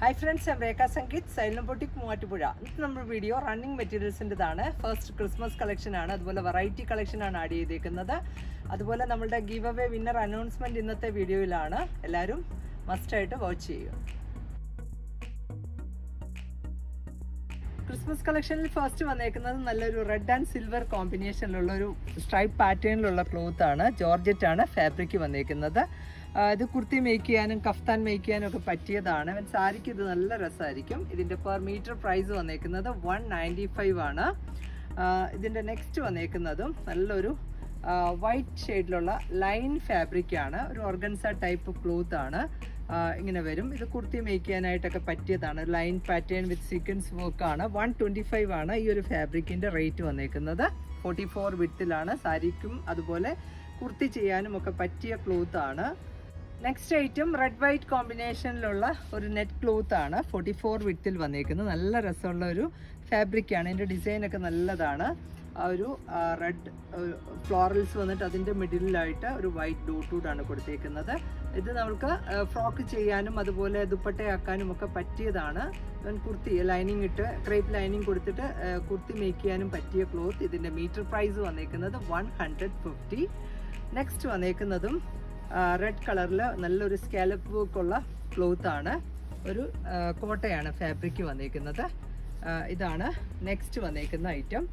Hi friends ഞാൻ Rekha Sangeeth Xylem boutique Muvattupuzha ഇന്നത്തെ നമ്മുടെ വീഡിയോ റണ്ണിങ് മെറ്റീരിയൽസിന്റെതാണ് ഫസ്റ്റ് ക്രിസ്മസ് കളക്ഷൻ ആണ് അതുപോലെ വെറൈറ്റി കളക്ഷൻ ആണ് ആഡ് ചെയ്തേക്കുന്നത്. അതുപോലെ നമ്മളുടെ ഗീവ് അവേ വിന്നർ അനൗൺസ്മെന്റ് ഇന്നത്തെ വീഡിയോയിലാണ് എല്ലാവരും മസ്റ്റായിട്ട് വാച്ച് ചെയ്യുക ക്രിസ്മസ് കളക്ഷനിൽ ഫസ്റ്റ് വന്നേക്കുന്നത് നല്ലൊരു റെഡ് ആൻഡ് സിൽവർ കോമ്പിനേഷനിലുള്ള ഒരു സ്ട്രൈപ്പ് പാറ്റേണിലുള്ള ക്ലോത്താണ് ആണ്. ജോർജറ്റ് ആണ് ഫാബ്രിക് വന്നേക്കുന്നത്. ഇത് കുർത്തി മേക്ക് ചെയ്യാനും കഫ്താൻ മേക്ക് ചെയ്യാനും ഒക്കെ പറ്റിയതാണ്. സാരിക്ക് ഇത് നല്ല രസമായിരിക്കും ഇതിന്റെ പെർ മീറ്റർ പ്രൈസ് വന്നേക്കുന്നത് വൺ നയന്റി ഫൈവ് ആണ് ഇതിന്റെ നെക്സ്റ്റ് വന്നേക്കുന്നതും നല്ലൊരു വൈറ്റ് ഷെയ്ഡിലുള്ള ലൈൻ ഫാബ്രിക്കാണ് ഒരു ഓർഗൻസ ടൈപ്പ് ക്ലോത്ത് ആണ്. ഇങ്ങനെ വരും. ഇത് കുർത്തി മേക്ക് ചെയ്യാനായിട്ടൊക്കെ പറ്റിയതാണ്. Line pattern with sequence work ആണ്. വൺ ട്വന്റി ഫൈവ് ആണ് ഈ ഒരു ഫാബ്രിക്കിന്റെ റേറ്റ് വന്നേക്കുന്നത്. ഫോർട്ടി ഫോർ വിട്ടിലാണ് സാരിക്കും അതുപോലെ കുർത്തി ചെയ്യാനും ഒക്കെ പറ്റിയ ക്ലോത്ത് ആണ്. നെക്സ്റ്റ് ഐറ്റം റെഡ് വൈറ്റ് കോമ്പിനേഷനിലുള്ള ഒരു നെറ്റ് ക്ലോത്ത് ആണ്. ഫോർട്ടി ഫോർ വിത്തിൽ വന്നേക്കുന്നത്. നല്ല രസമുള്ള ഒരു ഫാബ്രിക് ഇതിന്റെ ഡിസൈൻ ഒക്കെ നല്ലതാണ്. ആ ഒരു റെഡ് ഫ്ലോറൽസ് വന്നിട്ട് അതിന്റെ മിഡിലായിട്ട് ഒരു വൈറ്റ് ഡോട്ടൂഡ് ആണ് കൊടുത്തേക്കുന്നത്. ഇത് നമുക്ക് ഫ്രോക്ക് ചെയ്യാനും അതുപോലെ ദുപ്പട്ടയാക്കാനും ഒക്കെ പറ്റിയതാണ്. കുർത്തി ലൈനിങ് ഇട്ട് ക്രേപ്പ് ലൈനിങ് കൊടുത്തിട്ട് കുർത്തി മേക്ക് ചെയ്യാനും പറ്റിയ ക്ലോത്ത് ഇതിന്റെ മീറ്റർ പ്രൈസ് വന്നേക്കുന്നത് വൺ ഹൺഡ്രഡ് ഫിഫ്റ്റി നെക്സ്റ്റ് വന്നേക്കുന്നതും റെഡ് കളറിൽ നല്ലൊരു സ്കാലപ്പ് വർക്കുള്ള ക്ലോത്ത് ആണ്. ഒരു കോട്ടയാണ് ഫാബ്രിക് വന്നിരിക്കുന്നത് ഇതാണ് നെക്സ്റ്റ് വന്നേക്കുന്ന ഐറ്റം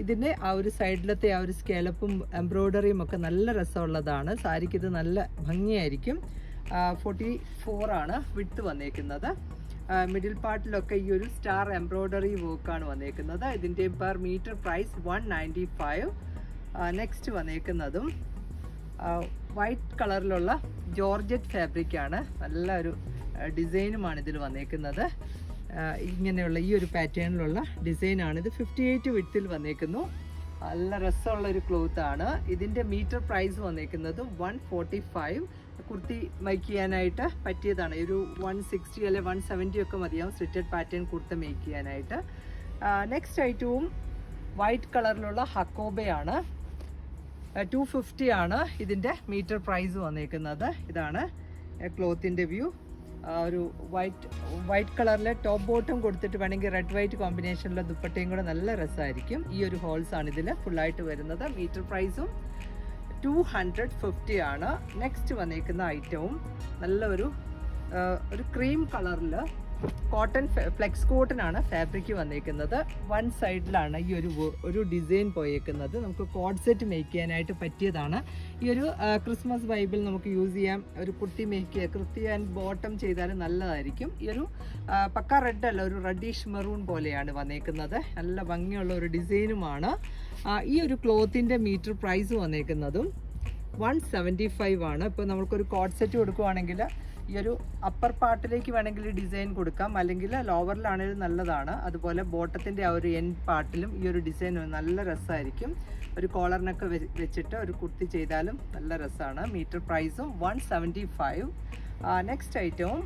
ഇതിന്റെ ആ ഒരു സൈഡിലത്തെ ആ ഒരു സ്കാലപ്പും എംബ്രോയ്ഡറിയും ഒക്കെ നല്ല രസമുള്ളതാണ്. സാരിക്ക് ഇത് നല്ല ഭംഗിയായിരിക്കും. ഫോർട്ടി ഫോർ ആണ് വിട്ട് വന്നേക്കുന്നത്. മിഡിൽ പാർട്ടിലൊക്കെ ഈ ഒരു സ്റ്റാർ എംബ്രോയ്ഡറി വർക്കാണ് വന്നേക്കുന്നത്. ഇതിന്റെ per metre price one ninety five next വന്നേക്കുന്നതും white കളറിലുള്ള ജോർജറ്റ് ഫാബ്രിക്കാണ് നല്ല ഒരു ഡിസൈനുമാണ് ഇതിൽ വന്നേക്കുന്നത്. ഇങ്ങനെയുള്ള ഈ ഒരു പാറ്റേണിലുള്ള ഡിസൈനാണ് ഇത്. ഫിഫ്റ്റി എയ്റ്റ് വിട്ടിൽ വന്നേക്കുന്നു. നല്ല രസമുള്ള ഒരു ക്ലോത്ത് ആണ്. ഇതിന്റെ മീറ്റർ പ്രൈസ് വന്നേക്കുന്നത് one forty five kurti make ചെയ്യാനായിട്ട് പറ്റിയതാണ്. ഒരു വൺ സിക്സ്റ്റി അല്ലെ വൺ സെവന്റി ഒക്കെ മതിയാവും സ്റ്റിറ്റഡ് പാറ്റേൺ കുർത്ത മേക്ക് ചെയ്യാനായിട്ട്. നെക്സ്റ്റ് ഐറ്റവും വൈറ്റ് കളറിലുള്ള ഹക്കോബയാണ് ടു ഫിഫ്റ്റി ആണ് ഇതിന്റെ മീറ്റർ പ്രൈസ് വന്നേക്കുന്നത്. ഇതാണ് ക്ലോത്തിന്റെ വ്യൂ ഒരു വൈറ്റ് വൈറ്റ് കളറിലെ ടോപ്പ് ബോട്ടം കൊടുത്തിട്ട് വേണമെങ്കിൽ റെഡ് വൈറ്റ് കോമ്പിനേഷനിലെ ദുപ്പട്ടയും കൂടെ നല്ല രസമായിരിക്കും. ഈ ഒരു ഹോൾസ് ആണ് ഇതിൽ ഫുള്ളായിട്ട് വരുന്നത്. മീറ്റർ പ്രൈസും ടു ഹൺഡ്രഡ് ഫിഫ്റ്റി ആണ്. നെക്സ്റ്റ് വന്നേക്കുന്ന ഐറ്റവും നല്ലൊരു ഒരു ഒരു ക്രീം കളറിൽ കോട്ടൺ ഫ്ലെക്സ് കോട്ടനാണ് ഫാബ്രിക് വന്നിരിക്കുന്നത് വൺ സൈഡിലാണ് ഈ ഒരു ഒരു ഡിസൈൻ പോയേക്കുന്നത്. നമുക്ക് കോഡ് സെറ്റ് മേക്ക് ചെയ്യാനായിട്ട് പറ്റിയതാണ്. ഈ ഒരു ക്രിസ്മസ് ബൈബിൾ നമുക്ക് യൂസ് ചെയ്യാം. ഒരു കുട്ടി മേക്ക് കൃത്യ ആൻഡ് ബോട്ടം ചെയ്താൽ നല്ലതായിരിക്കും. ഈ ഒരു പക്ക റെഡ് അല്ല ഒരു റെഡിഷ് മെറൂൺ പോലെയാണ് വന്നേക്കുന്നത്. നല്ല ഭംഗിയുള്ള ഒരു ഡിസൈനുമാണ് ഈ ഒരു ക്ലോത്തിന്റെ മീറ്റർ പ്രൈസ് വന്നേക്കുന്നതും വൺ സെവന്റി ഫൈവ് ആണ്. ഇപ്പോൾ നമുക്കൊരു കോഡ് സെറ്റ് കൊടുക്കുവാണെങ്കിൽ ഈ ഒരു അപ്പർ പാർട്ടിലേക്ക് വേണമെങ്കിൽ ഡിസൈൻ കൊടുക്കാം. അല്ലെങ്കിൽ ലോവറിലാണെങ്കിലും നല്ലതാണ്. അതുപോലെ ബോട്ടത്തിന്റെ ആ ഒരു എൻ പാർട്ടിലും ഈ ഒരു ഡിസൈൻ നല്ല രസമായിരിക്കും. ഒരു കോളറിനൊക്കെ വെച്ചിട്ട് ഒരു കുർത്തി ചെയ്താലും നല്ല രസമാണ്. മീറ്റർ പ്രൈസും വൺ സെവന്റി ഫൈവ് നെക്സ്റ്റ് ഐറ്റവും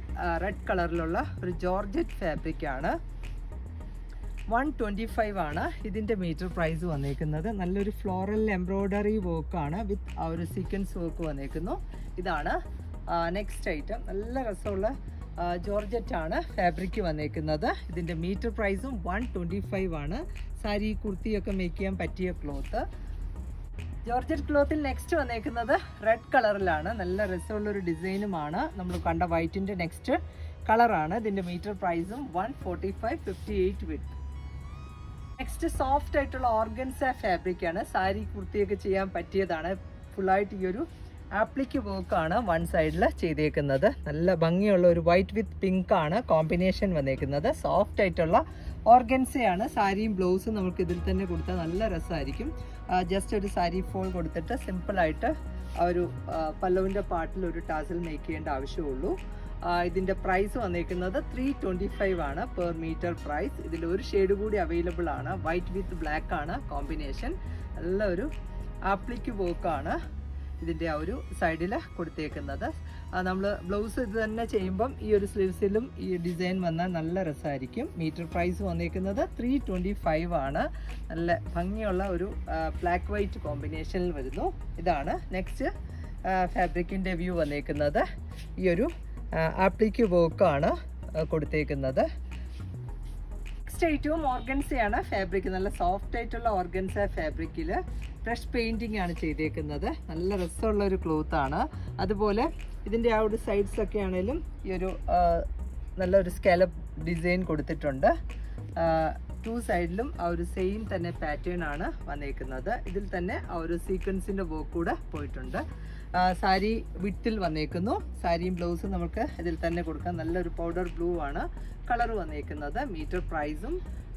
റെഡ് കളറിലുള്ള ഒരു ജോർജറ്റ് ഫാബ്രിക്കാണ് വൺ ട്വന്റി ഫൈവ് ആണ് ഇതിന്റെ മീറ്റർ പ്രൈസ് വന്നേക്കുന്നത്. നല്ലൊരു ഫ്ലോറൽ എംബ്രോയ്ഡറി വർക്കാണ് വിത്ത് ആ ഒരു സീക്വൻസ് വർക്ക് വന്നേക്കുന്നു. ഇതാണ് നെക്സ്റ്റ് ഐറ്റം നല്ല രസമുള്ള ജോർജറ്റ് ആണ് ഫാബ്രിക് വന്നേക്കുന്നത്. ഇതിന്റെ മീറ്റർ പ്രൈസും വൺ ട്വന്റി ഫൈവ് ആണ്. സാരി കുർത്തിയൊക്കെ മേക്ക് ചെയ്യാൻ പറ്റിയ ക്ലോത്ത് ജോർജറ്റ് ക്ലോത്തിൽ നെക്സ്റ്റ് വന്നേക്കുന്നത് റെഡ് കളറിലാണ് നല്ല രസമുള്ളൊരു ഡിസൈനുമാണ്. നമ്മൾ കണ്ട വൈറ്റിന്റെ നെക്സ്റ്റ് കളറാണ് ഇതിന്റെ മീറ്റർ പ്രൈസും one forty five fifty eight width next soft ആയിട്ടുള്ള ഓർഗൻസ ഫാബ്രിക്കാണ് സാരി കുർത്തിയൊക്കെ ചെയ്യാൻ പറ്റിയതാണ്. ഫുള്ളായിട്ട് ഈ ഒരു ആപ്ലിക്ക് ആണ് വൺ സൈഡിൽ ചെയ്തേക്കുന്നത്. നല്ല ഭംഗിയുള്ള ഒരു വൈറ്റ് വിത്ത് പിങ്ക് ആണ് കോമ്പിനേഷൻ വന്നേക്കുന്നത്. സോഫ്റ്റ് ആയിട്ടുള്ള ഓർഗൻസയാണ്. സാരിയും ബ്ലൗസും നമുക്ക് ഇതിൽ തന്നെ കൊടുത്താൽ നല്ല രസമായിരിക്കും. ജസ്റ്റ് ഒരു സാരി ഫോൾ കൊടുത്തിട്ട് സിമ്പിളായിട്ട് ഒരു പല്ലവിന്റെ പാട്ടിൽ ഒരു ടാസൽ ചെയ്യേണ്ട ആവശ്യമുള്ളൂ. ഇതിന്റെ പ്രൈസ് വന്നേക്കുന്നത് ത്രീ ട്വന്റി ഫൈവ് ആണ് പെർ മീറ്റർ പ്രൈസ് ഇതിൽ ഒരു ഷെയ്ഡ് കൂടി അവൈലബിൾ ആണ്. വൈറ്റ് വിത്ത് ബ്ലാക്ക് ആണ് കോമ്പിനേഷൻ. നല്ല ഒരു ആപ്ലിക്ക് വർക്കാണ് ഇതിന്റെ ആ ഒരു സൈഡിൽ കൊടുത്തേക്കുന്നത്. നമ്മൾ ബ്ലൗസ് ഇത് തന്നെ ചെയ്യുമ്പം ഈ ഒരു സ്ലീവ്സിലും ഈ ഡിസൈൻ വന്നാൽ നല്ല രസമായിരിക്കും. മീറ്റർ പ്രൈസ് വന്നേക്കുന്നത് ത്രീ ട്വന്റി ഫൈവ് ആണ്. നല്ല ഭംഗിയുള്ള ഒരു ബ്ലാക്ക് വൈറ്റ് കോമ്പിനേഷനിൽ വരുന്നു. ഇതാണ് നെക്സ്റ്റ് ഫാബ്രിക്കിന്റെ വ്യൂ വന്നേക്കുന്നത്. ഈ ഒരു ആപ്ലിക്ക് വർക്കാണ് കൊടുത്തേക്കുന്നത്. നെക്സ്റ്റ് ഐറ്റവും ഓർഗൻസയാണ് ഫാബ്രിക് നല്ല സോഫ്റ്റ് ആയിട്ടുള്ള ഓർഗൻസ ഫാബ്രിക്കിൽ ബ്രഷ് പെയിന്റിംഗ് ആണ് ചെയ്തേക്കുന്നത്. നല്ല രസമുള്ള ഒരു ക്ലോത്ത് ആണ്. അതുപോലെ ഇതിന്റെ ആ ഒരു സൈഡ്സൊക്കെ ആണെങ്കിലും ഈ ഒരു നല്ലൊരു സ്കാലപ്പ് ഡിസൈൻ കൊടുത്തിട്ടുണ്ട്. ടു സൈഡിലും ആ ഒരു സെയിം തന്നെ പാറ്റേൺ ആണ് വന്നേക്കുന്നത്. ഇതിൽ തന്നെ ആ ഒരു സീക്വൻസിന്റെ വർക്ക് കൂടെ പോയിട്ടുണ്ട്. സാരി വിട്ടിൽ വന്നേക്കുന്നു. സാരിയും ബ്ലൗസും നമുക്ക് ഇതിൽ തന്നെ കൊടുക്കാം. നല്ലൊരു പൗഡർ ബ്ലൂ ആണ്. കളർ വന്നേക്കുന്നത്. മീറ്റർ പ്രൈസും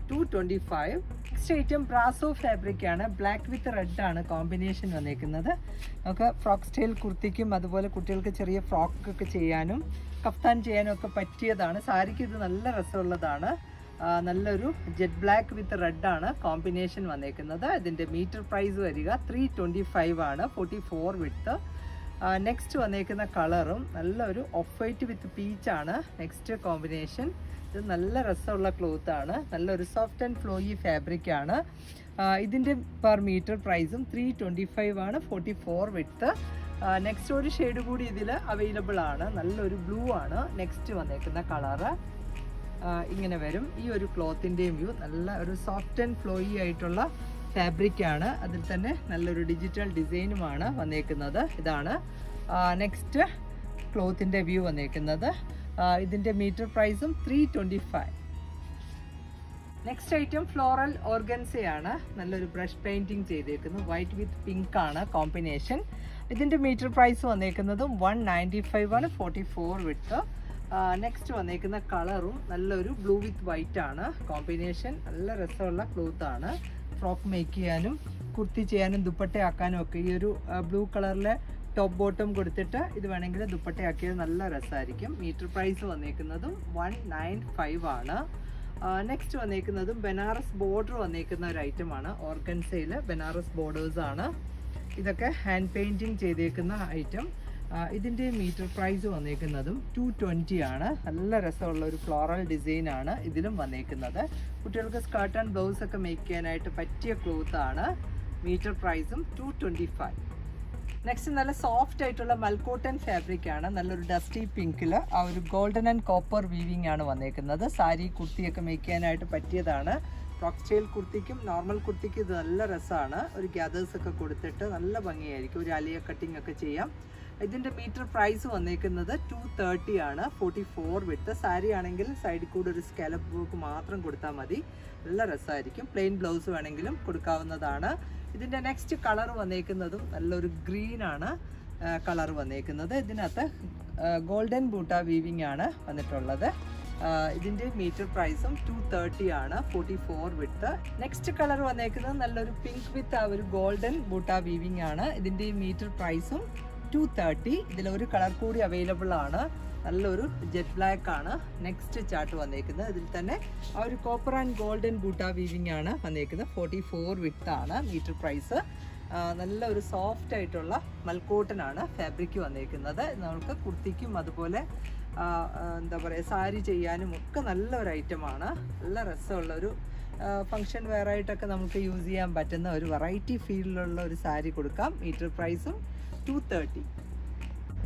two twenty five next item brasso fabric ആണ്. ബ്ലാക്ക് വിത്ത് റെഡ് ആണ് കോമ്പിനേഷൻ വന്നേക്കുന്നത്. നമുക്ക് ഫ്രോക്ക് സ്റ്റൈൽ കുർത്തിക്കും അതുപോലെ കുട്ടികൾക്ക് ചെറിയ ഫ്രോക്ക് ഒക്കെ ചെയ്യാനും കഫ്താൻ ചെയ്യാനും ഒക്കെ പറ്റിയതാണ്. സാരിക്ക് ഇത് നല്ല രസമുള്ളതാണ്. നല്ലൊരു ജെറ്റ് ബ്ലാക്ക് വിത്ത് റെഡ് ആണ് കോമ്പിനേഷൻ വന്നേക്കുന്നത്. ഇതിന്റെ മീറ്റർ പ്രൈസ് വരിക ത്രീ ട്വന്റി ഫൈവ് ആണ്. ഫോർട്ടി ഫോർ വിത്ത് നെക്സ്റ്റ് വന്നേക്കുന്ന കളറും നല്ലൊരു ഓഫ് വൈറ്റ് വിത്ത് പീച്ചാണ് നെക്സ്റ്റ് കോമ്പിനേഷൻ ഇത് നല്ല രസമുള്ള ക്ലോത്ത് ആണ്. നല്ലൊരു സോഫ്റ്റ് ആൻഡ് ഫ്ലോയി ഫാബ്രിക് ആണ്. ഇതിന്റെ പെർ മീറ്റർ പ്രൈസും ത്രീ ട്വന്റി ഫൈവ് ആണ്. ഫോർട്ടി ഫോർ വിത്ത് നെക്സ്റ്റ് ഒരു ഷെയ്ഡ് കൂടി ഇതിൽ അവൈലബിൾ ആണ്. നല്ലൊരു ബ്ലൂ ആണ്. നെക്സ്റ്റ് വന്നേക്കുന്ന കളറ് ഇങ്ങനെ വരും. ഈ ഒരു ക്ലോത്തിന്റെയും വ്യൂ നല്ല ഒരു സോഫ്റ്റ് ആൻഡ് ഫ്ലോയി ആയിട്ടുള്ള ഫാബ്രിക് ആണ് അതിൽ തന്നെ നല്ലൊരു ഡിജിറ്റൽ ഡിസൈനുമാണ് വന്നേക്കുന്നത്. ഇതാണ് നെക്സ്റ്റ് ക്ലോത്തിന്റെ വ്യൂ വന്നേക്കുന്നത്. ഇതിന്റെ മീറ്റർ പ്രൈസും three twenty five next item floral ഓർഗൻസയാണ്. നല്ലൊരു ബ്രഷ് പെയിന്റിങ് ചെയ്തേക്കുന്നു. വൈറ്റ് വിത്ത് പിങ്ക് ആണ് കോമ്പിനേഷൻ. ഇതിന്റെ മീറ്റർ പ്രൈസ് വന്നേക്കുന്നത് വൺ നയന്റി ഫൈവ് ആണ് ഫോർട്ടി ഫോർ വിത്ത് നെക്സ്റ്റ് വന്നേക്കുന്ന കളറും നല്ലൊരു ബ്ലൂ വിത്ത് വൈറ്റ് ആണ്. കോമ്പിനേഷൻ നല്ല രസമുള്ള ക്ലോത്താണ് ഫ്രോക്ക് മേക്ക് ചെയ്യാനും കുർത്തി ചെയ്യാനും ദുപ്പട്ടയാക്കാനും ഒക്കെ. ഈ ഒരു ബ്ലൂ കളറിലെ ടോപ്പ് ബോട്ടം കൊടുത്തിട്ട് ഇത് വേണമെങ്കിൽ ദുപ്പട്ടയാക്കിയത് നല്ല രസമായിരിക്കും മീറ്റർ പ്രൈസ് വന്നേക്കുന്നതും വൺ നയൻ ഫൈവ് ആണ്. നെക്സ്റ്റ് വന്നേക്കുന്നതും ബനാറസ് ബോർഡർ വന്നേക്കുന്ന ഒരു ഐറ്റം ആണ്. ഓർഗൻസയിൽ ബനാറസ് ബോർഡേഴ്സ് ആണ്. ഇതൊക്കെ ഹാൻഡ് പെയിന്റിങ് ചെയ്തേക്കുന്ന ഐറ്റം ഇതിന്റെ മീറ്റർ പ്രൈസ് വന്നേക്കുന്നതും ടു ട്വന്റി ആണ്. നല്ല രസമുള്ള ഒരു ഫ്ലോറൽ ഡിസൈൻ ആണ് ഇതിലും വന്നേക്കുന്നത്. കുട്ടികൾക്ക് സ്കർട്ട് ആൻഡ് ബ്ലൗസ് ഒക്കെ മേക്ക് ചെയ്യാനായിട്ട് പറ്റിയ ക്ലോത്ത് ആണ്. മീറ്റർ പ്രൈസും ടു ട്വന്റി ഫൈവ് നെക്സ്റ്റ് നല്ല സോഫ്റ്റ് ആയിട്ടുള്ള മൽക്കോട്ടൻ ഫാബ്രിക് ആണ്. നല്ലൊരു ഡസ്റ്റി പിങ്കിൽ ആ ഒരു ഗോൾഡൻ ആൻഡ് കോപ്പർ വീവിംഗ് ആണ് വന്നേക്കുന്നത്. സാരി കുർത്തിയൊക്കെ മേക്ക് ചെയ്യാനായിട്ട് പറ്റിയതാണ്. റോക്സ്റ്റൈൽ കുർത്തിക്കും നോർമൽ കുർത്തിക്കും ഇത് നല്ല രസമാണ്. ഒരു ഗ്യാദേഴ്സ് ഒക്കെ കൊടുത്തിട്ട് നല്ല ഭംഗിയായിരിക്കും. ഒരു അലിയ കട്ടിംഗ് ഒക്കെ ചെയ്യാം. ഇതിന്റെ മീറ്റർ പ്രൈസ് വന്നേക്കുന്നത് ടു തേർട്ടി ആണ്. ഫോർട്ടി ഫോർ വിട്ട് സാരി ആണെങ്കിൽ സൈഡിൽ കൂടെ ഒരു സ്കാലപ്പ് വർക്ക് മാത്രം കൊടുത്താൽ മതി. നല്ല രസമായിരിക്കും പ്ലെയിൻ ബ്ലൗസ് വേണമെങ്കിലും കൊടുക്കാവുന്നതാണ്. ഇതിന്റെ നെക്സ്റ്റ് കളർ വന്നേക്കുന്നതും നല്ലൊരു ഗ്രീൻ ആണ് കളർ വന്നേക്കുന്നത്. ഇതിനകത്ത് ഗോൾഡൻ ബൂട്ട വീവിംഗ് ആണ് വന്നിട്ടുള്ളത്. ഇതിന്റെ മീറ്റർ പ്രൈസും ടു തേർട്ടി ആണ്. Forty four width next colour വന്നേക്കുന്നത് നല്ലൊരു പിങ്ക് വിത്ത് ആ ഒരു ഗോൾഡൻ ബൂട്ട വീവിംഗ് ആണ്. ഇതിന്റെ മീറ്റർ പ്രൈസും ടു തേർട്ടി ഇതിൽ ഒരു കളർ കൂടി അവൈലബിൾ ആണ്. നല്ലൊരു ജെറ്റ് ബ്ലാക്ക് ആണ്. നെക്സ്റ്റ് ചാർട്ട് വന്നേക്കുന്നത്. ഇതിൽ തന്നെ ആ ഒരു കോപ്പർ ആൻഡ് ഗോൾഡൻ ബൂട്ട വീവിംഗ് ആണ് വന്നേക്കുന്നത്. ഫോർട്ടി ഫോർ വിത്ത് ആണ്. മീറ്റർ പ്രൈസ് നല്ല ഒരു സോഫ്റ്റ് ആയിട്ടുള്ള മൽക്കോട്ടൻ ആണ് ഫാബ്രിക് വന്നേക്കുന്നത്. നമുക്ക് കുർത്തിക്കും അതുപോലെ എന്താ പറയുക സാരി ചെയ്യാനും ഒക്കെ നല്ലൊരു ഐറ്റമാണ് നല്ല രസമുള്ള ഒരു ഫങ്ഷൻ വെയറായിട്ടൊക്കെ നമുക്ക് യൂസ് ചെയ്യാൻ പറ്റുന്ന ഒരു വെറൈറ്റി ഫീലിലുള്ള ഒരു സാരി കൊടുക്കാം. മീറ്റർ പ്രൈസും two thirty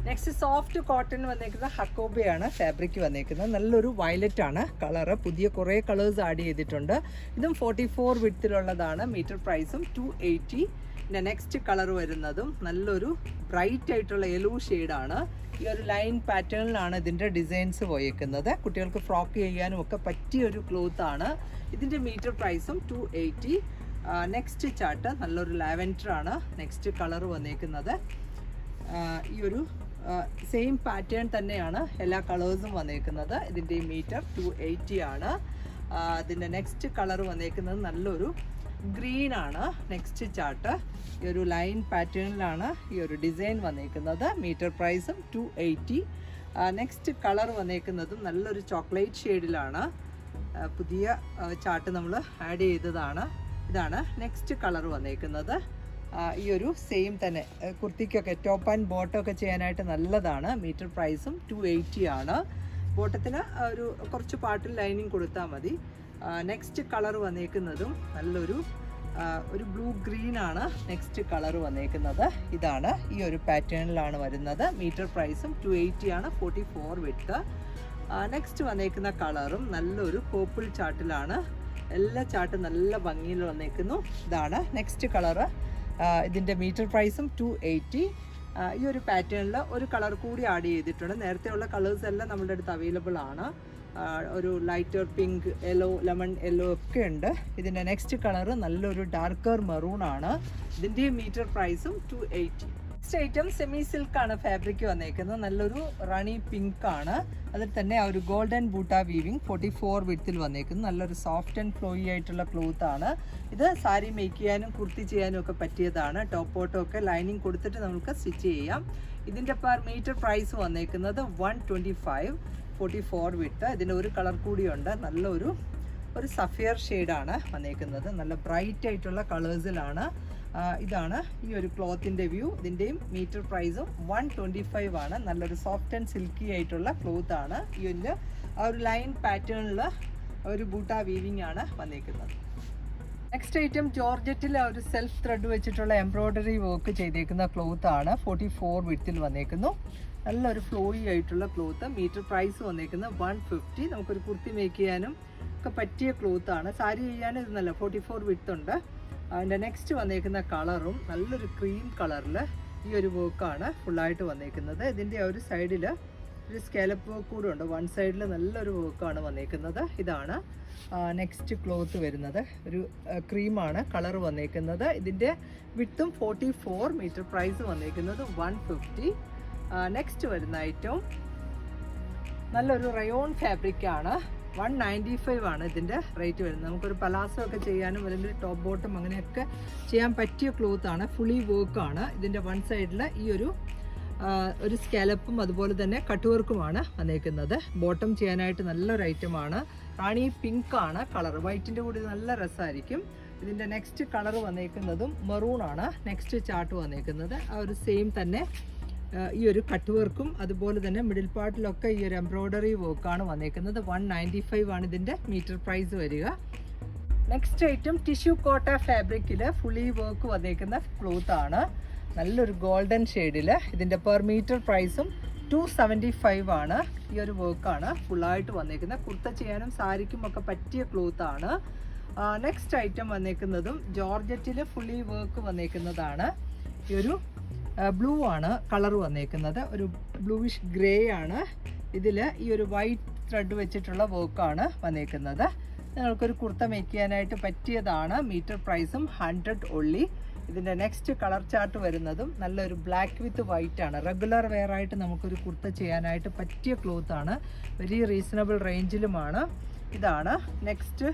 next soft cotton വന്നേക്കുന്നത് ഹക്കോബയാണ് ഫാബ്രിക് വന്നേക്കുന്നത്. നല്ലൊരു വയലറ്റ് ആണ് കളറ് പുതിയ കുറേ കളേഴ്സ് ആഡ് ചെയ്തിട്ടുണ്ട്. ഇതും ഫോർട്ടി ഫോർ വിഡ്ത്തിലുള്ളതാണ് മീറ്റർ പ്രൈസും ടു എയ്റ്റി പിന്നെ നെക്സ്റ്റ് കളർ വരുന്നതും നല്ലൊരു ബ്രൈറ്റ് ആയിട്ടുള്ള യെല്ലോ ഷെയ്ഡാണ് ഈ ഒരു ലൈൻ പാറ്റേണിലാണ് ഇതിന്റെ ഡിസൈൻസ് പോയേക്കുന്നത്. കുട്ടികൾക്ക് ഫ്രോക്ക് ചെയ്യാനും ഒക്കെ പറ്റിയ ഒരു ക്ലോത്ത് ആണ്. ഇതിന്റെ മീറ്റർ പ്രൈസും ടു എയ്റ്റി നെക്സ്റ്റ് ചാർട്ട് നല്ലൊരു ലാവൻഡർ ആണ്. നെക്സ്റ്റ് കളർ വന്നേക്കുന്നത്. ഈ ഒരു സെയിം പാറ്റേൺ തന്നെയാണ് എല്ലാ കളേഴ്സും വന്നേക്കുന്നത്. ഇതിന്റെ മീറ്റർ ടു എയ്റ്റി ആണ്. അതിന്റെ നെക്സ്റ്റ് കളർ വന്നേക്കുന്നത് നല്ലൊരു ഗ്രീൻ ആണ്. നെക്സ്റ്റ് ചാർട്ട് ഈ ഒരു ലൈൻ പാറ്റേണിലാണ് ഈ ഒരു ഡിസൈൻ വന്നേക്കുന്നത്. മീറ്റർ പ്രൈസും ടു എയ്റ്റി നെക്സ്റ്റ് കളർ വന്നേക്കുന്നതും നല്ലൊരു ചോക്ലേറ്റ് ഷെയ്ഡിലാണ് പുതിയ ചാർട്ട് നമ്മൾ ആഡ് ചെയ്തതാണ്. ഇതാണ് നെക്സ്റ്റ് കളർ വന്നേക്കുന്നത്. ഈ ഒരു സെയിം തന്നെ. കുർത്തിക്കൊക്കെ ടോപ്പ് ആൻഡ് ബോട്ടം ഒക്കെ ചെയ്യാനായിട്ട് നല്ലതാണ്. മീറ്റർ പ്രൈസും ടു എയ്റ്റി ആണ്. ബോട്ടത്തിന് ഒരു കുറച്ച് പാട്ടിൽ ലൈനിങ് കൊടുത്താൽ മതി. നെക്സ്റ്റ് കളർ വന്നേക്കുന്നതും നല്ലൊരു ഒരു ബ്ലൂ ഗ്രീൻ ആണ് നെക്സ്റ്റ് കളർ വന്നേക്കുന്നത്. ഇതാണ് ഈ ഒരു പാറ്റേണിലാണ് വരുന്നത്. മീറ്റർ പ്രൈസും ടു എയ്റ്റി ആണ് ഫോർട്ടി ഫോർ വിട്ട് നെക്സ്റ്റ് വന്നേക്കുന്ന കളറും നല്ലൊരു പേർപ്പിൾ ചാട്ടിലാണ് എല്ലാ ചാട്ടും നല്ല ഭംഗിയിൽ വന്നേക്കുന്നു. ഇതാണ് നെക്സ്റ്റ് കളറ് ഇതിന്റെ മീറ്റർ പ്രൈസും ടു എയ്റ്റി ഈ ഒരു പാറ്റേണിൽ ഒരു കളർ കൂടി ആഡ് ചെയ്തിട്ടുണ്ട്. നേരത്തെ ഉള്ള കളേഴ്സ് എല്ലാം നമ്മുടെ അടുത്ത് അവൈലബിൾ ആണ്. ഒരു lighter pink yellow lemon yellow ഒക്കെ ഉണ്ട്. ഇതിന്റെ നെക്സ്റ്റ് കളർ നല്ലൊരു ഡാർക്കർ മെറൂൺ ആണ്. ഇതിന്റെ മീറ്റർ പ്രൈസും two eighty next item semi silk ആണ് ഫാബ്രിക് വന്നേക്കുന്നത്. നല്ലൊരു റണി പിങ്ക് ആണ്. അതിൽ തന്നെ ആ ഒരു golden buta weaving forty four വിത്തിൽ വന്നേക്കുന്നു. നല്ലൊരു സോഫ്റ്റ് ആൻഡ് ഫ്ലോയി ആയിട്ടുള്ള ക്ലോത്ത് ആണ്. ഇത് സാരി മേക്ക് ചെയ്യാനും കുർത്തി ചെയ്യാനും ഒക്കെ പറ്റിയതാണ്. ടോപ്പ് ഓട്ടോ ഒക്കെ ലൈനിങ് കൊടുത്തിട്ട് നമുക്ക് സ്റ്റിച്ച് ചെയ്യാം. ഇതിന്റെ പെർ മീറ്റർ പ്രൈസ് വന്നേക്കുന്നത് one twenty five forty four width ഇതിന്റെ ഒരു കളർ കൂടിയുണ്ട് നല്ലൊരു ഒരു സഫിയർ ഷെയ്ഡാണ് വന്നേക്കുന്നത്. നല്ല ബ്രൈറ്റ് ആയിട്ടുള്ള കളേഴ്സിലാണ്. ഇതാണ് ഈ ഒരു ക്ലോത്തിന്റെ വ്യൂ. ഇതിന്റെയും മീറ്റർ പ്രൈസും വൺ ട്വന്റി ഫൈവ് ആണ്. നല്ലൊരു സോഫ്റ്റ് ആൻഡ് സിൽക്കി ആയിട്ടുള്ള ക്ലോത്ത് ആണ്. ഈ ഒരു ആ ഒരു ലൈൻ പാറ്റേണിൽ ഒരു ബൂട്ട വീവിങ് ആണ് വന്നേക്കുന്നത്. നെക്സ്റ്റ് ഐറ്റം ജോർജറ്റിൽ ഒരു സെൽഫ് ത്രെഡ് വെച്ചിട്ടുള്ള എംബ്രോയ്ഡറി വർക്ക് ചെയ്തേക്കുന്ന ക്ലോത്ത് ആണ്. ഫോർട്ടി ഫോർ വിത്തിൽ വന്നേക്കുന്നു. നല്ലൊരു ഫ്ലോയി ആയിട്ടുള്ള ക്ലോത്ത്. മീറ്റർ പ്രൈസ് വന്നേക്കുന്നത് വൺ ഫിഫ്റ്റി. നമുക്കൊരു കുർത്തി മേക്ക് ചെയ്യാനും ഒക്കെ പറ്റിയ ക്ലോത്ത് ആണ്. സാരി ചെയ്യാൻ ഇത് നല്ല ഫോർട്ടി ഫോർ വിത്ത് ഉണ്ട്. അതിന്റെ നെക്സ്റ്റ് വന്നേക്കുന്ന കളറും നല്ലൊരു ക്രീം കളറിൽ ഈ ഒരു വർക്കാണ് ഫുള്ളായിട്ട് വന്നേക്കുന്നത്. ഇതിന്റെ ഒരു സൈഡിൽ ഒരു സ്കാലപ്പ് വർക്ക് കൂടെ ഉണ്ട്. വൺ സൈഡിൽ നല്ലൊരു വർക്കാണ് വന്നേക്കുന്നത്. ഇതാണ് നെക്സ്റ്റ് ക്ലോത്ത് വരുന്നത്. ഒരു ക്രീമാണ് കളർ വന്നേക്കുന്നത്. ഇതിന്റെ വിട്ടും ഫോർട്ടി ഫോർ മീറ്റർ പ്രൈസ് വന്നേക്കുന്നത് വൺ ഫിഫ്റ്റി നെക്സ്റ്റ് വരുന്ന ഐറ്റം നല്ലൊരു റയോൺ ഫാബ്രിക് ആണ്. വൺ നയന്റി ഫൈവ് ആണ് ഇതിന്റെ റേറ്റ് വരുന്നത്. നമുക്കൊരു പലാസോ ഒക്കെ ചെയ്യാനും അല്ലെങ്കിൽ ടോപ്പ് ബോട്ടം അങ്ങനെയൊക്കെ ചെയ്യാൻ പറ്റിയ ക്ലോത്ത് ആണ്. ഫുള്ളി വർക്കാണ് ഇതിന്റെ വൺ സൈഡിൽ ഈ ഒരു ഒരു സ്കാലപ്പും അതുപോലെ തന്നെ കട്ട് വർക്കുമാണ് വന്നേക്കുന്നത്. ബോട്ടം ചെയ്യാനായിട്ട് നല്ലൊരു ഐറ്റമാണ് റാണി പിങ്ക് ആണ് കളർ. വൈറ്റിന്റെ കൂടി നല്ല രസമായിരിക്കും. ഇതിന്റെ നെക്സ്റ്റ് കളർ വന്നേക്കുന്നതും മെറൂൺ ആണ്. നെക്സ്റ്റ് ചാർട്ട് വന്നേക്കുന്നത്. ആ ഒരു സെയിം തന്നെ ഈ ഒരു കട്ട് വർക്കും അതുപോലെ തന്നെ മിഡിൽ പാർട്ടിലൊക്കെ ഈ ഒരു എംബ്രോയ്ഡറി വർക്കാണ് വന്നേക്കുന്നത്. വൺ നയന്റി ഫൈവ് ആണ് ഇതിന്റെ മീറ്റർ പ്രൈസ് വരിക. നെക്സ്റ്റ് ഐറ്റം ടിഷ്യൂ കോട്ട ഫാബ്രിക്കിൽ ഫുള്ളി വർക്ക് വന്നേക്കുന്ന ക്ലോത്ത് ആണ്. നല്ലൊരു ഗോൾഡൻ ഷെയ്ഡിൽ ഇതിന്റെ പെർ മീറ്റർ പ്രൈസും ടു സെവന്റി ഫൈവ് ആണ്. ഈ ഒരു വർക്കാണ് ഫുള്ളായിട്ട് വന്നേക്കുന്നത്. കുർത്ത ചെയ്യാനും സാരിക്കും ഒക്കെ പറ്റിയ ക്ലോത്ത് ആണ്. നെക്സ്റ്റ് ഐറ്റം വന്നേക്കുന്നതും ജോർജറ്റിൽ ഫുള്ളി വർക്ക് വന്നേക്കുന്നതാണ്. ഈ ഒരു ബ്ലൂ ആണ് കളർ വന്നേക്കുന്നത്. ഒരു ബ്ലൂവിഷ് ഗ്രേ ആണ്. ഇതിൽ ഈ ഒരു വൈറ്റ് ത്രെഡ് വെച്ചിട്ടുള്ള വർക്കാണ് വന്നേക്കുന്നത്. നിങ്ങൾക്കൊരു കുർത്ത മേക്ക് ചെയ്യാനായിട്ട് പറ്റിയതാണ്. മീറ്റർ പ്രൈസും ഹൺഡ്രഡ് ഒള്ളി ഇതിന്റെ നെക്സ്റ്റ് കളർ ചാർട്ട് വരുന്നതും നല്ലൊരു ബ്ലാക്ക് വിത്ത് വൈറ്റ് ആണ്. റെഗുലർ വെയർ ആയിട്ട് നമുക്കൊരു കുർത്ത ചെയ്യാനായിട്ട് പറ്റിയ ക്ലോത്ത് ആണ്. വെരി റീസണബിൾ റേഞ്ചിലുമാണ് ഇതാണ് നെക്സ്റ്റ്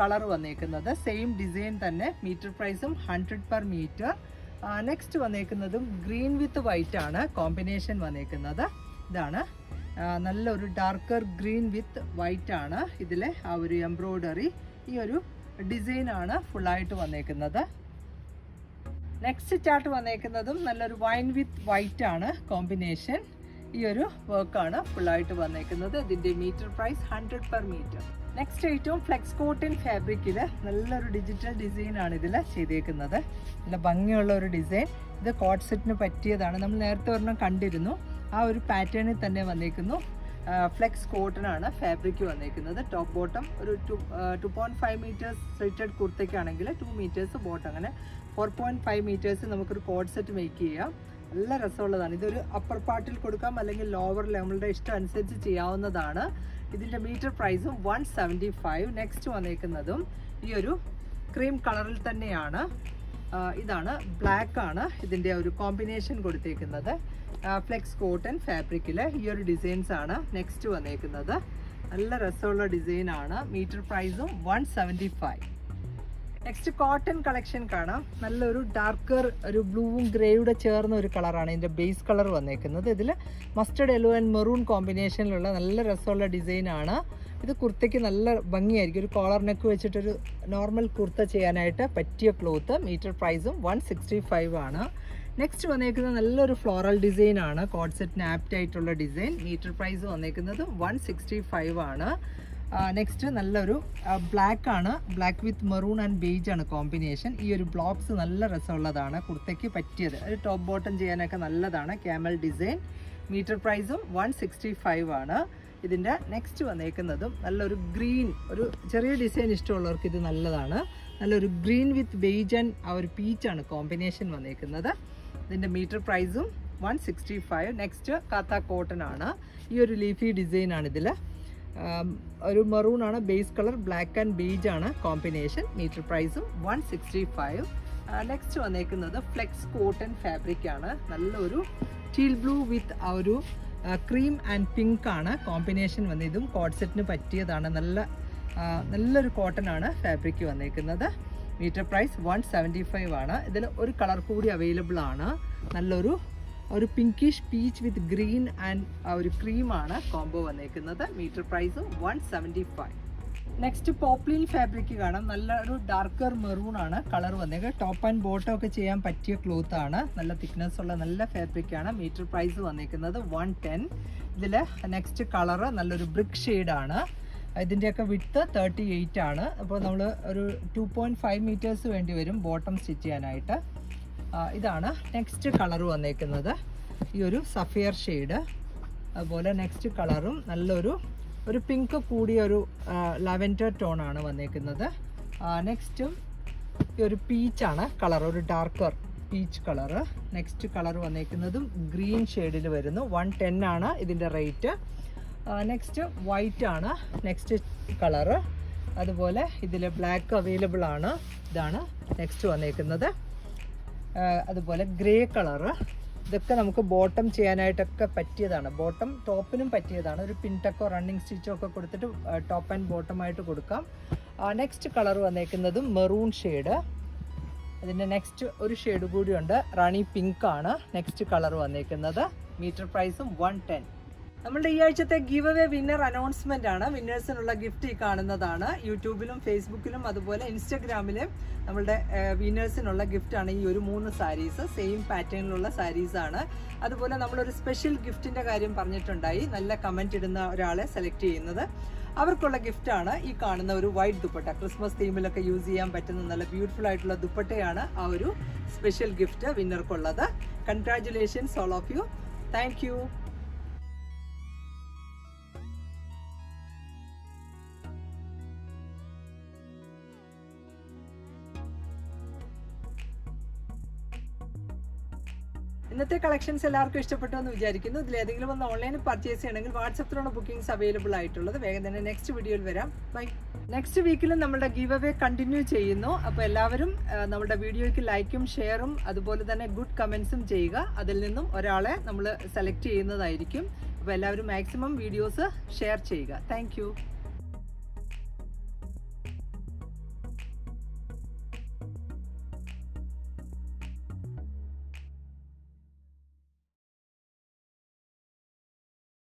കളർ വന്നേക്കുന്നത്. സെയിം ഡിസൈൻ തന്നെ. മീറ്റർ പ്രൈസും ഹൺഡ്രഡ് പെർ മീറ്റർ നെക്സ്റ്റ് വന്നേക്കുന്നതും ഗ്രീൻ വിത്ത് വൈറ്റ് ആണ്. കോമ്പിനേഷൻ വന്നേക്കുന്നത്. ഇതാണ്. നല്ലൊരു ഡാർക്കർ ഗ്രീൻ വിത്ത് വൈറ്റ് ആണ് ഇതിലെ ആ ഒരു എംബ്രോയ്ഡറി ഈ ഒരു ഡിസൈൻ ആണ് ഫുള്ളായിട്ട് വന്നേക്കുന്നത്. നെക്സ്റ്റ് ചാർട്ട് വന്നേക്കുന്നതും നല്ലൊരു വൈൻ വിത്ത് വൈറ്റ് ആണ്. കോമ്പിനേഷൻ ഈ ഒരു വർക്കാണ് ഫുള്ളായിട്ട് വന്നേക്കുന്നത്. ഇതിന്റെ metre price hundred per metre next ഐറ്റവും ഫ്ലെക്സ് കോട്ടിൻ ഫാബ്രിക്കിൽ നല്ലൊരു ഡിജിറ്റൽ ഡിസൈനാണ് ഇതിൽ ചെയ്തേക്കുന്നത്. നല്ല ഭംഗിയുള്ള ഒരു ഡിസൈൻ ഇത് കോട്ട് സെറ്റിന് പറ്റിയതാണ്. നമ്മൾ നേരത്തെ ഒരെണ്ണം കണ്ടിരുന്നു. ആ ഒരു പാറ്റേണിൽ തന്നെ വന്നേക്കുന്നു. ഫ്ലെക്സ് കോട്ടൺ ആണ് ഫാബ്രിക് വന്നേക്കുന്നത്. ടോപ്പ് ബോട്ടം ഒരു two two point five metres സ്ട്രിറ്റഡ് കുർത്തയ്ക്കാണെങ്കിൽ ടു മീറ്റേഴ്സ് ബോട്ടം അങ്ങനെ ഫോർ പോയിന്റ് ഫൈവ് മീറ്റേഴ്സ് നമുക്കൊരു കോട്ട് സെറ്റ് മേക്ക് ചെയ്യാം. നല്ല രസമുള്ളതാണ്. ഇതൊരു അപ്പർ പാർട്ടിൽ കൊടുക്കാം. അല്ലെങ്കിൽ ലോവർ നമ്മളുടെ ഇഷ്ടം അനുസരിച്ച് ചെയ്യാവുന്നതാണ്. ഇതിന്റെ മീറ്റർ പ്രൈസും വൺ സെവന്റി ഫൈവ് നെക്സ്റ്റ് വന്നേക്കുന്നതും ഈ ഒരു ക്രീം കളറിൽ തന്നെയാണ്. ഇതാണ് ബ്ലാക്ക് ആണ് ഇതിന്റെ ഒരു കോമ്പിനേഷൻ കൊടുത്തേക്കുന്നത്. ഫ്ലെക്സ് കോട്ടൺ ഫാബ്രിക്കിൽ ഈ ഒരു ഡിസൈൻസ് ആണ് നെക്സ്റ്റ് വന്നേക്കുന്നത്. നല്ല രസമുള്ള ഡിസൈൻ ആണ്. മീറ്റർ പ്രൈസും one seventy five next cotton collection കാണാം. നല്ലൊരു ഡാർക്കർ ഒരു ബ്ലൂവും ഗ്രേയുടെ ചേർന്ന ഒരു കളറാണ് ഇതിന്റെ ബേസ് കളർ വന്നേക്കുന്നത്. ഇതിൽ മസ്റ്റർഡ് യെല്ലോ ആൻഡ് മെറൂൺ കോമ്പിനേഷനിലുള്ള നല്ല രസമുള്ള ഡിസൈനാണ് ഇത് കുർത്തയ്ക്ക് നല്ല ഭംഗിയായിരിക്കും. ഒരു കോളർ നെക്ക് വെച്ചിട്ടൊരു നോർമൽ കുർത്ത ചെയ്യാനായിട്ട് പറ്റിയ ക്ലോത്ത് മീറ്റർ പ്രൈസും വൺ സിക്സ്റ്റി ഫൈവ് ആണ്. നെക്സ്റ്റ് വന്നേക്കുന്നത് നല്ലൊരു ഫ്ലോറൽ ഡിസൈൻ ആണ്. കോഡ് സെറ്റിന് ആപ്റ്റ് ആയിട്ടുള്ള ഡിസൈൻ മീറ്റർ പ്രൈസ് വന്നേക്കുന്നത് വൺ സിക്സ്റ്റി ഫൈവ് ആണ്. നെക്സ്റ്റ് നല്ലൊരു ബ്ലാക്ക് ആണ്. Black with maroon and beige ആണ് കോമ്പിനേഷൻ ഈ ഒരു ബ്ലോക്സ് നല്ല രസമുള്ളതാണ്. കുർത്തയ്ക്ക് പറ്റിയത്. ഒരു ടോപ്പ് ബോട്ടം ചെയ്യാനൊക്കെ നല്ലതാണ്. ക്യാമൽ ഡിസൈൻ മീറ്റർ പ്രൈസും വൺ സിക്സ്റ്റി ഫൈവ് ആണ്. ഇതിന്റെ നെക്സ്റ്റ് വന്നേക്കുന്നതും നല്ലൊരു ഗ്രീൻ ഒരു ചെറിയ ഡിസൈൻ ഇഷ്ടമുള്ളവർക്ക് ഇത് നല്ലതാണ്. നല്ലൊരു ഗ്രീൻ വിത്ത് ബെയ്ജ് ആൻഡ് ആ ഒരു പീച്ചാണ് കോമ്പിനേഷൻ വന്നേക്കുന്നത്. ഇതിന്റെ മീറ്റർ പ്രൈസും വൺ സിക്സ്റ്റി ഫൈവ് നെക്സ്റ്റ് കാത്ത കോട്ടൺ ആണ്. ഈ ഒരു ലീഫി ഡിസൈൻ ആണ് ഇതിൽ ഒരു മെറൂൺ ആണ് base colour black and beige ആണ് കോമ്പിനേഷൻ മീറ്റർ പ്രൈസും വൺ സിക്സ്റ്റി ഫൈവ് നെക്സ്റ്റ് വന്നേക്കുന്നത് ഫ്ലെക്സ് കോട്ടൺ ഫാബ്രിക് ആണ്. നല്ലൊരു ടീൽ ബ്ലൂ വിത്ത് ആ ഒരു ക്രീം ആൻഡ് പിങ്ക് ആണ് കോമ്പിനേഷൻ വന്നത്. ഇതും കോഡ് സെറ്റിന് പറ്റിയതാണ്. നല്ല നല്ലൊരു കോട്ടൺ ആണ് ഫാബ്രിക് വന്നേക്കുന്നത്. Metre price one seventy five ആണ്. ഇതിൽ ഒരു കളർ കൂടി അവൈലബിൾ ആണ്. നല്ലൊരു ഒരു pinkish peach with green and ഒരു ക്രീമാണ് കോംബോ വന്നേക്കുന്നത്. Metre price one seventy five next poplin fabric കാണാം. നല്ലൊരു ഡാർക്കർ മെറൂൺ ആണ് കളർ വന്നേക്കുന്നത്. ടോപ്പ് ആൻഡ് ബോട്ടം ഒക്കെ ചെയ്യാൻ പറ്റിയ ക്ലോത്ത് ആണ്. നല്ല തിക്നെസ് ഉള്ള നല്ല ഫാബ്രിക് ആണ്. മീറ്റർ പ്രൈസ് വന്നേക്കുന്നത് വൺ ടെൻ ഇതിൽ നെക്സ്റ്റ് കളറ് നല്ലൊരു ബ്രിക്ക് ആണ്. ഇതിന്റെയൊക്കെ വിട്ട് തേർട്ടി എയ്റ്റ് ആണ്. അപ്പോൾ നമ്മൾ ഒരു ടു പോയിന്റ് ഫൈവ് മീറ്റേഴ്സ് വേണ്ടി വരും ബോട്ടം സ്റ്റിച്ച് ചെയ്യാനായിട്ട്. ഇതാണ് നെക്സ്റ്റ് കളർ വന്നേക്കുന്നത്. ഈ ഒരു സഫിയർ ഷെയ്ഡ്. അതുപോലെ നെക്സ്റ്റ് കളറും നല്ലൊരു ഒരു പിങ്ക് കൂടിയ ഒരു ലാവൻഡർ ടോൺ ആണ് വന്നേക്കുന്നത്. നെക്സ്റ്റും ഈ ഒരു പീച്ചാണ് കളർ ഒരു darker peach colour next colour വന്നേക്കുന്നതും green ഷെയ്ഡിൽ വരുന്നു. വൺ ടെൻ ആണ് ഇതിന്റെ റേറ്റ് നെക്സ്റ്റ് വൈറ്റ് ആണ് നെക്സ്റ്റ് കളറ് അതുപോലെ ഇതിൽ ബ്ലാക്ക് അവൈലബിൾ ആണ്. ഇതാണ് നെക്സ്റ്റ് വന്നേക്കുന്നത്. അതുപോലെ ഗ്രേ കളറ്. ഇതൊക്കെ നമുക്ക് ബോട്ടം ചെയ്യാനായിട്ടൊക്കെ പറ്റിയതാണ്. ബോട്ടം ടോപ്പിനും പറ്റിയതാണ്. ഒരു പിൻടക്കോ റണ്ണിങ് സ്റ്റിച്ചോ ഒക്കെ കൊടുത്തിട്ട് ടോപ്പ് ആൻഡ് ബോട്ടം ആയിട്ട് കൊടുക്കാം. നെക്സ്റ്റ് കളർ വന്നേക്കുന്നത് മെറൂൺ ഷെയ്ഡ്. അതിന്റെ നെക്സ്റ്റ് ഒരു ഷെയ്ഡ് കൂടിയുണ്ട് റാണി പിങ്ക് ആണ് നെക്സ്റ്റ് കളർ വന്നേക്കുന്നത്. മീറ്റർ പ്രൈസും വൺ ടെൻ. നമ്മളുടെ ഈ ആഴ്ചത്തെ ഗിവ് അവേ വിന്നർ അനൗൺസ്മെന്റ് ആണ്. വിന്നേഴ്സിനുള്ള ഗിഫ്റ്റ് ഈ കാണുന്നതാണ്. യൂട്യൂബിലും ഫേസ്ബുക്കിലും അതുപോലെ ഇൻസ്റ്റഗ്രാമിലും നമ്മളുടെ വിന്നേഴ്സിനുള്ള ആണ് ഈ ഒരു മൂന്ന് സാരീസ് സെയിം പാറ്റേണിലുള്ള സാരീസ് ആണ്. അതുപോലെ നമ്മളൊരു സ്പെഷ്യൽ ഗിഫ്റ്റിന്റെ കാര്യം പറഞ്ഞിട്ടുണ്ടായി. നല്ല കമന്റ് ഇടുന്ന ഒരാളെ സെലക്ട് ചെയ്യുന്നത്. അവർക്കുള്ള ഗിഫ്റ്റ് ആണ് ഈ കാണുന്ന ഒരു വൈറ്റ് ദുപ്പട്ട. ക്രിസ്മസ് തീമിലൊക്കെ യൂസ് ചെയ്യാൻ പറ്റുന്ന നല്ല ബ്യൂട്ടിഫുൾ ആയിട്ടുള്ള ദുപ്പട്ടയാണ് ആ ഒരു special gift വിന്നർക്കുള്ളത് congratulations all of you thank ഇന്നത്തെ കളക്ഷൻസ് എല്ലാവർക്കും ഇഷ്ടപ്പെട്ടു എന്ന് വിചാരിക്കുന്നു. ഇതിൽ ഏതെങ്കിലും ഒന്ന് ഓൺലൈനിൽ പർച്ചേസ് ചെയ്യണമെങ്കിൽ വാട്സപ്പിലാണ് ബുക്കിംഗ്സ് അവൈലബിൾ ആയിട്ടുള്ളത് വേഗം തന്നെ നെക്സ്റ്റ് വീഡിയോയിൽ വരാം. ബൈ നെക്സ്റ്റ് വീക്കിലും നമ്മുടെ ഗീവ് അവേ കണ്ടിന്യൂ ചെയ്യുന്നു. അപ്പോൾ എല്ലാവരും നമ്മുടെ വീഡിയോയ്ക്ക് ലൈക്കും ഷെയറും അതുപോലെ തന്നെ ഗുഡ് കമൻസും ചെയ്യുക. അതിൽ നിന്നും ഒരാളെ നമ്മൾ സെലക്ട് ചെയ്യുന്നതായിരിക്കും. അപ്പോൾ എല്ലാവരും മാക്സിമം വീഡിയോസ് ഷെയർ ചെയ്യുക. താങ്ക്